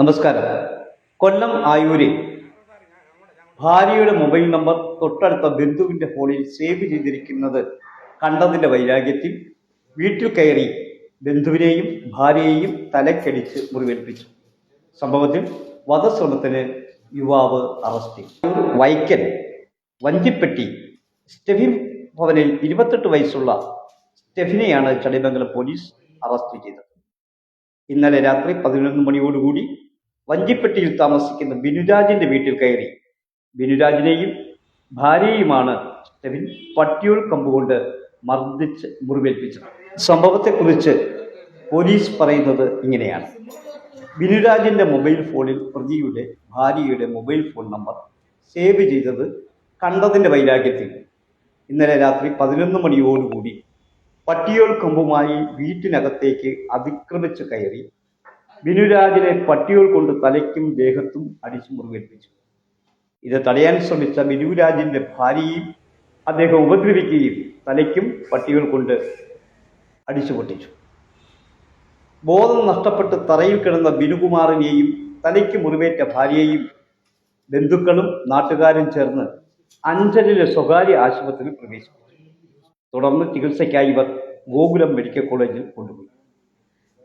നമസ്കാരം. കൊല്ലം ആയൂരിൽ ഭാര്യയുടെ mobile number തൊട്ടടുത്ത ബന്ധുവിന്റെ ഫോണിൽ സേവ് ചെയ്തിരിക്കുന്നത് കണ്ടതിന്റെ വൈരാഗ്യത്തിൽ വീട്ടിൽ കയറി ബന്ധുവിനെയും ഭാര്യയെയും തലക്കടിച്ച് മുറിവേൽപ്പിച്ചു. സംഭവത്തിൽ വധശ്രമത്തിന് യുവാവ് അറസ്റ്റിൽ വൈക്കൽ വഞ്ചിപ്പെട്ടി സ്റ്റെഫിൻ ഭവനിൽ ഇരുപത്തെട്ട് വയസ്സുള്ള സ്റ്റെഫിനെയാണ് ചടിമംഗലം പോലീസ് അറസ്റ്റ് ചെയ്തത്. ഇന്നലെ രാത്രി പതിനൊന്ന് മണിയോടുകൂടി വഞ്ചിപ്പെട്ടിയിൽ താമസിക്കുന്ന ബിനുരാജിന്റെ വീട്ടിൽ കയറി. ബിനുരാജിനെയും ഭാര്യയുമാണ് സ്റ്റെവിൻ പട്ടിയൂൾ കമ്പുകൊണ്ട് മർദ്ദിച്ച് മുറിവേൽപ്പിച്ചത്. സംഭവത്തെക്കുറിച്ച് പോലീസ് പറയുന്നത് ഇങ്ങനെയാണ്. ബിനുരാജിന്റെ മൊബൈൽ ഫോണിൽ പ്രതിയുടെ ഭാര്യയുടെ മൊബൈൽ ഫോൺ നമ്പർ സേവ് ചെയ്തത് കണ്ടതിന്റെ വൈരാഗ്യത്തിൽ. ഇന്നലെ രാത്രി പതിനൊന്ന് മണിയോടുകൂടി പട്ടിയോൾ കമ്പുമായി വീട്ടിനകത്തേക്ക് അതിക്രമിച്ചു കയറി ബിനുരാജിനെ പട്ടിയോൾ കൊണ്ട് തലയ്ക്കും ദേഹത്തും അടിച്ചു മുറിവേൽപ്പിച്ചു. ഇത് തടയാൻ ശ്രമിച്ച ബിനുരാജിന്റെ ഭാര്യയും അദ്ദേഹം ഉപദ്രവിക്കുകയും തലയ്ക്കും പട്ടികൾ കൊണ്ട് അടിച്ചു പൊട്ടിച്ചു. ബോധം നഷ്ടപ്പെട്ട് തറയിൽ കിടന്ന ബിനുകുമാറിനെയും തലയ്ക്ക് മുറിവേറ്റ ഭാര്യയെയും ബന്ധുക്കളും നാട്ടുകാരും ചേർന്ന് അഞ്ചലിലെ സ്വകാര്യ ആശുപത്രിയിൽ പ്രവേശിപ്പിച്ചു. തുടർന്ന് ചികിത്സയ്ക്കായി ഇവർ ഗോകുലം മെഡിക്കൽ കോളേജിൽ കൊണ്ടുപോയി.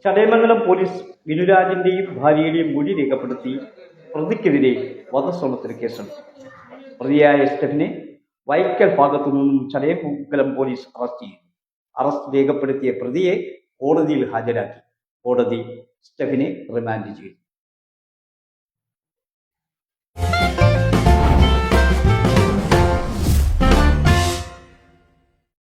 ചടയമംഗലം പോലീസ് വിനുരാജിന്റെയും ഭാര്യയുടെയും മൊഴി രേഖപ്പെടുത്തി പ്രതിക്കെതിരെ വധശ്രമത്തിന് കേസെടുത്തു പ്രതിയായ സ്റ്റെഫിനെ വൈക്കൽ ഭാഗത്തു നിന്നും ചടയമംഗലം പോലീസ് അറസ്റ്റ് ചെയ്തു. അറസ്റ്റ് രേഖപ്പെടുത്തിയ പ്രതിയെ കോടതിയിൽ ഹാജരാക്കി. കോടതി സ്റ്റെഫിനെ റിമാൻഡ് ചെയ്തു.